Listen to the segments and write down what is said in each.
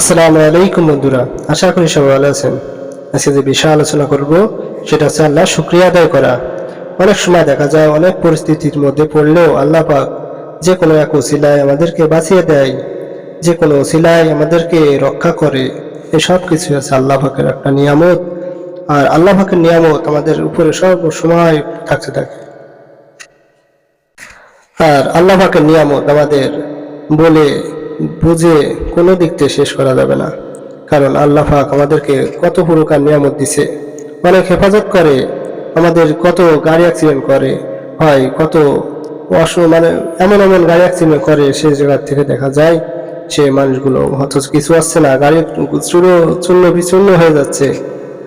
আসসালামু আলাইকুম বন্ধুরা, আশা করি সবাই ভালো আছেন। আজকে যে বিষয় আলোচনা করব, সেটা হচ্ছে আল্লাহ শুক্রিয়া আদায় করা। অনেক সময় দেখা যায় অনেক পরিস্থিতির মধ্যে পড়লেও আল্লাহ পাক যে কোনো এক ওসিলায় আমাদেরকে বাঁচিয়ে দেয়, যে কোনো ওসিলায় আমাদেরকে রক্ষা করে। এসব কিছু আছে আল্লাহ পাকের একটা নিয়ামত। আর আল্লাহ পাকের নিয়ামত আমাদের উপরে সব সময় থাকতে থাকে। আর আল্লাহ পাকের নিয়ামত আমাদের বলে বুঝে কোনো দিক থেকে শেষ করা যাবে না। কারণ আল্লাহ পাক আমাদেরকে কত পুরকার নিয়ামত দিছে। অনেক হেফাজত করে, আমাদের কত গাড়ি অ্যাক্সিডেন্ট করে, হয় কত অস মানে এমন এমন গাড়ি অ্যাক্সিডেন্ট করে সেই জায়গা থেকে দেখা যায়, সে মানুষগুলো অথচ কিছু আসছে না, গাড়ি চূর্ণ চূর্ণ বিচূর্ণ হয়ে যাচ্ছে,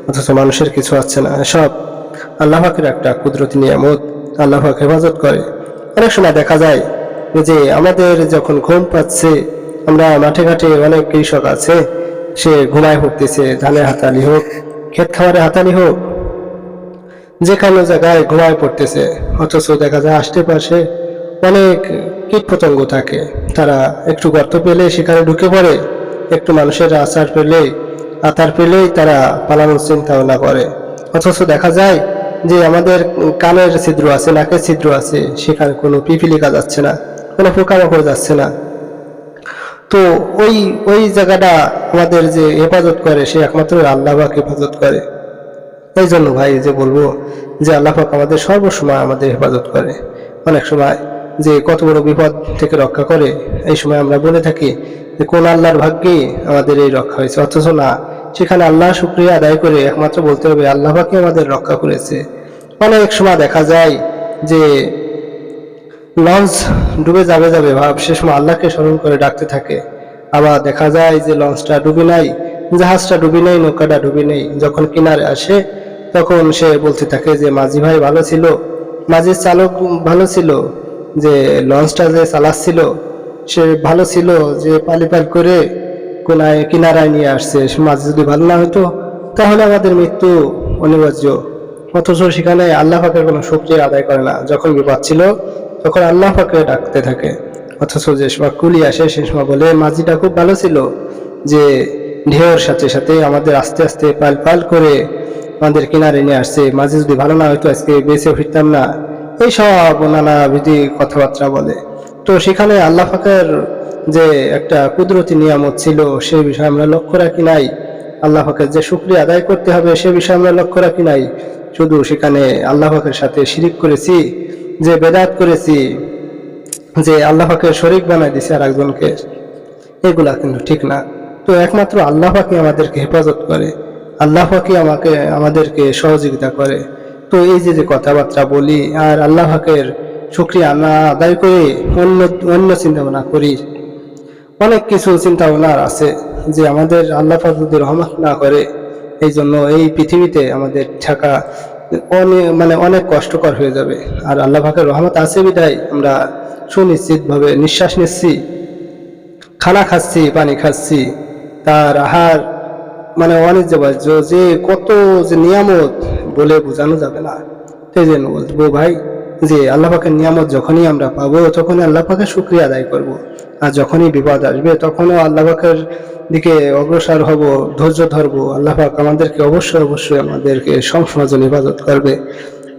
অথচ মানুষের কিছু আসছে না। সব আল্লাহ পাকের একটা কুদরতি নিয়ামত, আল্লাহ পাক হেফাজত করে। অনেক সময় দেখা যায় যে আমাদের যখন ঘুম পাচ্ছে আমরা মাঠে ঘাটে অনেক কৃষক আছে, সে ঘুমায় পড়তেছে ধানের হাতালি হোক, ক্ষেত খাবারের হাতালি হোক যে কোনো জায়গায় ঘুমায় পড়তেছে, অথচ দেখা যায় আশেপাশে অনেক কীট পতঙ্গ থাকে। তারা একটু গর্ত পেলে সেখানে ঢুকে পড়ে, একটু মানুষের আচার পেলে আতার পেলেই তারা পালানোর চিন্তা ভাবনা করে। অথচ দেখা যায় যে আমাদের কানের ছিদ্র আছে, নাকের ছিদ্র আছে, সেখানে কোনো পিপিলিকা যাচ্ছে না, কোনো পোকামাকড় যাচ্ছে না। তো ওই ওই জায়গাটা আমাদের যে হেফাজত করে, সে একমাত্র আল্লাহ পাক হেফাজত করে। এই জন্য ভাই যে বলব যে আল্লাহ পাক আমাদের সর্বসময় আমাদের হেফাজত করে। অনেক সময় যে কত বড় বিপদ থেকে রক্ষা করে, এই সময় আমরা বলে থাকি যে কোন আল্লাহর ভাগ্যে আমাদের এই রক্ষা হয়েছে। অথচ না, সেখানে আল্লাহ শুক্রিয়া আদায় করে একমাত্র বলতে হবে, আল্লাহ পাকে আমাদের রক্ষা করেছে। অনেক সময় দেখা যায় যে লঞ্চ ডুবে যাবে যাবে, ভাব, সে সময় আল্লাহকে স্মরণ করে ডাকতে থাকে। আবার দেখা যায় যে লঞ্চটা ডুবে নাই, জাহাজটা ডুবি নেই, নৌকাটা ডুবি নেই। যখন কিনারে আসে, তখন সে বলতে থাকে যে, মাঝি ভাই ভালো ছিল, মাঝির চালক ভালো ছিল, যে লঞ্চটা যে চালাচ্ছিল, সে ভালো ছিল, যে পালিপাল করে কোনায় কিনারায় নিয়ে আসছে। মাঝি যদি ভালো না হতো, তাহলে আমাদের মৃত্যু অনিবার্য। অথচ সেখানে আল্লাহ পাকের কোনো শুক্রিয়া আদায় করে না। যখন বিপদ ছিল তখন আল্লাহ পাকে ডাকতে থাকে। অথচ যে সময় কুলি আসে, সে সময় বলে, মাঝিটা খুব ভালো ছিল যে ঢেউর সাথে সাথে আমাদের আস্তে আস্তে পাল পাল করে আমাদের কিনারে নিয়ে আসছে। মাঝি যদি ভালো না হতো আজকে বেঁচে ফিরতাম না। এই সব নানা বিধি কথাবার্তা বলে। তো সেখানে আল্লাহ ফাঁকের যে একটা কুদরতি নিয়ামত ছিল, সে বিষয়ে আমরা লক্ষ্য রাখি নাই। আল্লাহ পাকের যে শুক্রিয়া আদায় করতে হবে, সে বিষয়ে আমরা লক্ষ্য রাখি নাই। শুধু সেখানে আল্লাহ ফাঁকের সাথে শিরিক করেছি যে বেদাত করেছি, যে আল্লাহ পাকের শরিক বানাই দিছে আর একজনকে এগুলা কিন্তু ঠিক না। তো একমাত্র আল্লাহ পাকে আমাদেরকে হেফাজত করে আল্লাহ পাকে আমাকে, আমাদেরকে সহযোগিতা করে। তো এই যে যে কথাবার্তা বলি, আর আল্লাহ পাকের শুক্রিয়া না আদায় করে অন্য অন্য চিন্তা ভাবনা করি। অনেক কিছু চিন্তা ভাবনা আছে যে আমাদের আল্লাহ যদি রহমত না করে এই জন্য এই পৃথিবীতে আমাদের থাকা অনেক মানে অনেক কষ্টকর হয়ে যাবে। আর আল্লাহ পাকের রহমত আছে বিদায় আমরা সুনিশ্চিতভাবে নিঃশ্বাস নিচ্ছি, খানা খাচ্ছি, পানি খাচ্ছি। তার আহার মানে অনির্যবাস্য যে কত যে নিয়ামত বলে বোঝানো যাবে না। সেই জন্য বলব ভাই যে আল্লাহ পাকের নিয়ামত যখনই আমরা পাবো, তখনই আল্লাহ পাকের শুক্রিয়া আদায় করব। আর যখনই বিপদ আসবে, তখনও আল্লাহ পাকের দিকে অগ্রসর হব, ধৈর্য ধরবো আল্লাহ পাক আমাদেরকে অবশ্যই অবশ্যই আমাদেরকে সবসময় হেফাজত করবে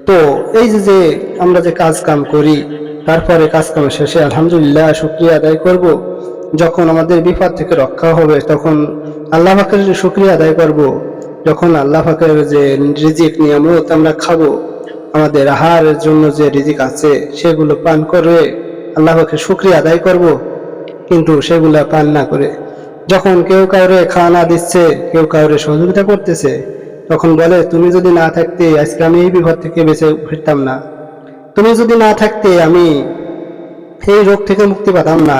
তো এই যে যে আমরা যে কাজ কাম করি, তারপরে কাজ কাম শেষে আলহামদুলিল্লাহ শুক্রিয়া আদায় করব। যখন আমাদের বিপদ থেকে রক্ষা হবে, তখন আল্লাহ পাকের শুক্রিয়া আদায় করব। যখন আল্লাহ যে রিজিক, নিয়ামত আমরা খাব আমাদের আহারের জন্য যে রিজিক আছে, সেগুলো পান করে আল্লাহ পাকের শুক্রিয়া আদায় করব। কিন্তু সেগুলা পান না করে যখন কেউ কাউরে খাওয়া না দিচ্ছে, কেউ কাউরে সহযোগিতা করতেছে, তখন বলে, তুমি যদি না থাকতে আজকে আমি এই বিপদ থেকে বেঁচে ফিরতাম না তুমি যদি না থাকতে আমি এই রোগ থেকে মুক্তি পেতাম না,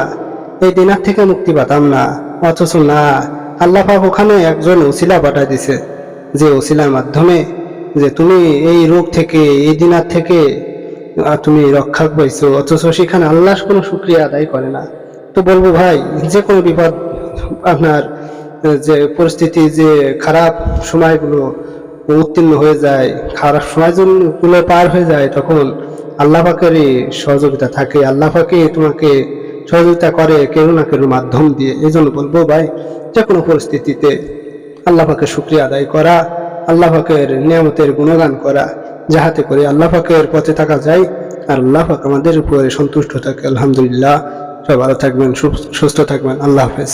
এই দিনার থেকে মুক্তি পেতাম না অথচ না, আল্লাহ পাক ওখানে একজন উসিলা পাঠাই দিছে, যে উসিলার মাধ্যমে যে তুমি এই রোগ থেকে, এই দিনার থেকে তুমি রক্ষা পাইছো। অথচ সেখানে আল্লাহর কোনো শুক্রিয়া আদায় করে না। তো বলব ভাই, যে কোনো বিপদ আপনার যে পরিস্থিতি, যে খারাপ সময়গুলো উত্তীর্ণ হয়ে যায়, খারাপ সময়গুলো পার হয়ে যায়, তখন আল্লাহ পাকেরই সহযোগিতা থাকে। আল্লাহ পাকে তোমাকে সহযোগিতা করে, কেউ না কেউ মাধ্যম দিয়ে। এই জন্য বলব ভাই, যে কোনো পরিস্থিতিতে আল্লাহ পাকের শুক্রিয়া আদায় করা আল্লাহ পাকের নিয়ামতের গুণগান করা, যাহাতে করে আল্লাহ পথে থাকা যায়, আর আল্লাহ আমাদের উপরে সন্তুষ্ট থাকে। আলহামদুলিল্লাহ। সব ভালো থাকবেন সুস্থ থাকবেন। আল্লাহ হাফেজ।